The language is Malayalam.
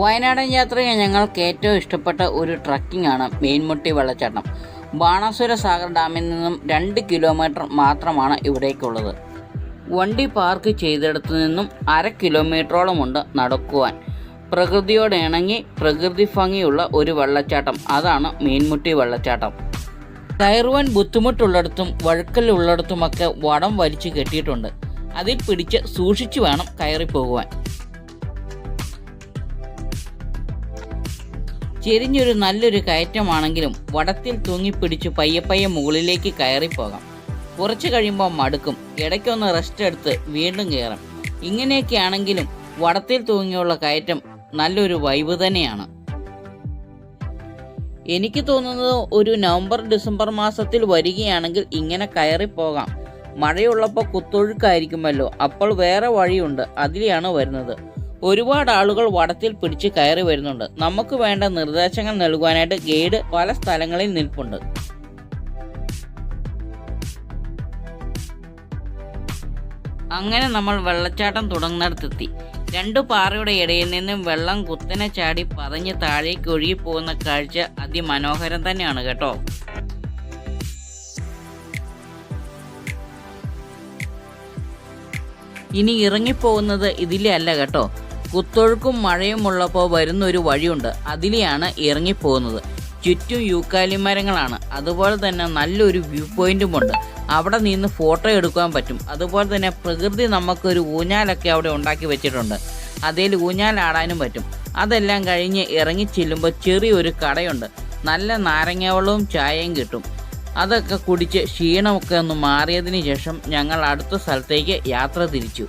വയനാടൻ യാത്രയിൽ ഞങ്ങൾക്ക് ഏറ്റവും ഇഷ്ടപ്പെട്ട ഒരു ട്രക്കിംഗ് ആണ് മീൻമുട്ടി വെള്ളച്ചാട്ടം. ബാണാസുര സാഗർ ഡാമിൽ നിന്നും രണ്ട് കിലോമീറ്റർ മാത്രമാണ് ഇവിടേക്കുള്ളത്. വണ്ടി പാർക്ക് ചെയ്തിടത്തു നിന്നും അര കിലോമീറ്ററോളമുണ്ട് നടക്കുവാൻ. പ്രകൃതിയോട് ഇണങ്ങി പ്രകൃതി ഭംഗിയുള്ള ഒരു വെള്ളച്ചാട്ടം. അതാണ് മീൻമുട്ടി വെള്ളച്ചാട്ടം. കയറുവാൻ ബുദ്ധിമുട്ടുള്ളിടത്തും വഴുക്കലുള്ളിടത്തുമൊക്കെ വടം വലിച്ചു കെട്ടിയിട്ടുണ്ട്. അതിൽ പിടിച്ച് സൂക്ഷിച്ചു വേണം കയറി ചെരിഞ്ഞൊരു നല്ലൊരു കയറ്റമാണെങ്കിലും വടത്തിൽ തൂങ്ങിപ്പിടിച്ചു പയ്യെ പയ്യെ മുകളിലേക്ക് കയറിപ്പോകാം. കുറച്ച് കഴിയുമ്പോൾ മടുക്കും. ഇടയ്ക്കൊന്ന് റെസ്റ്റ് എടുത്ത് വീണ്ടും കയറാം ഇങ്ങനെയൊക്കെയാണെങ്കിലും വടത്തിൽ തൂങ്ങിയുള്ള കയറ്റം നല്ലൊരു വൈബ് തന്നെയാണ്. എനിക്ക് തോന്നുന്നത് ഒരു നവംബർ ഡിസംബർ മാസത്തിൽ വരികയാണെങ്കിൽ ഇങ്ങനെ കയറിപ്പോകാം. പോകാം മഴയുള്ളപ്പോൾ കുത്തൊഴുക്കായിരിക്കുമല്ലോ. അപ്പോൾ വേറെ വഴിയുണ്ട്. അതിലെയാണ് വരുന്നത്. ഒരുപാട് ആളുകൾ വടത്തിൽ പിടിച്ച് കയറി വരുന്നുണ്ട്. നമുക്ക് വേണ്ട നിർദ്ദേശങ്ങൾ നൽകുവാനായിട്ട് ഗൈഡ് പല സ്ഥലങ്ങളിൽ നിൽപ്പുണ്ട്. അങ്ങനെ നമ്മൾ വെള്ളച്ചാട്ടം തുടങ്ങുന്നിടത്തെത്തി. രണ്ടു പാറയുടെ ഇടയിൽ നിന്നും വെള്ളം കുത്തനെ ചാടി പതഞ്ഞ് താഴേക്ക് ഒഴുകി പോകുന്ന കാഴ്ച അതിമനോഹരം തന്നെയാണ് കേട്ടോ. ഇനി ഇറങ്ങിപ്പോകുന്നത് ഇതിലെ അല്ല കേട്ടോ. കുത്തൊഴുക്കും മഴയും ഉള്ളപ്പോൾ വരുന്ന ഒരു വഴിയുണ്ട്. അതിലെയാണ് ഇറങ്ങിപ്പോകുന്നത്. ചുറ്റും യൂക്കാലി മരങ്ങളാണ് അതുപോലെ തന്നെ നല്ലൊരു വ്യൂ പോയിന്റും ഉണ്ട് അവിടെ നിന്ന് ഫോട്ടോ എടുക്കാൻ പറ്റും. അതുപോലെ തന്നെ പ്രകൃതി നമുക്കൊരു ഊഞ്ഞാലൊക്കെ അവിടെ ഉണ്ടാക്കി വെച്ചിട്ടുണ്ട്. അതിൽ ഊഞ്ഞാലാടാനും പറ്റും. അതെല്ലാം കഴിഞ്ഞ് ഇറങ്ങി ചെല്ലുമ്പോൾ ചെറിയൊരു കടയുണ്ട്. നല്ല നാരങ്ങ വെള്ളവും ചായയും കിട്ടും. അതൊക്കെ കുടിച്ച് ക്ഷീണമൊക്കെ ഒന്ന് മാറിയതിന് ശേഷം ഞങ്ങൾ അടുത്ത സ്ഥലത്തേക്ക് യാത്ര തിരിച്ചു.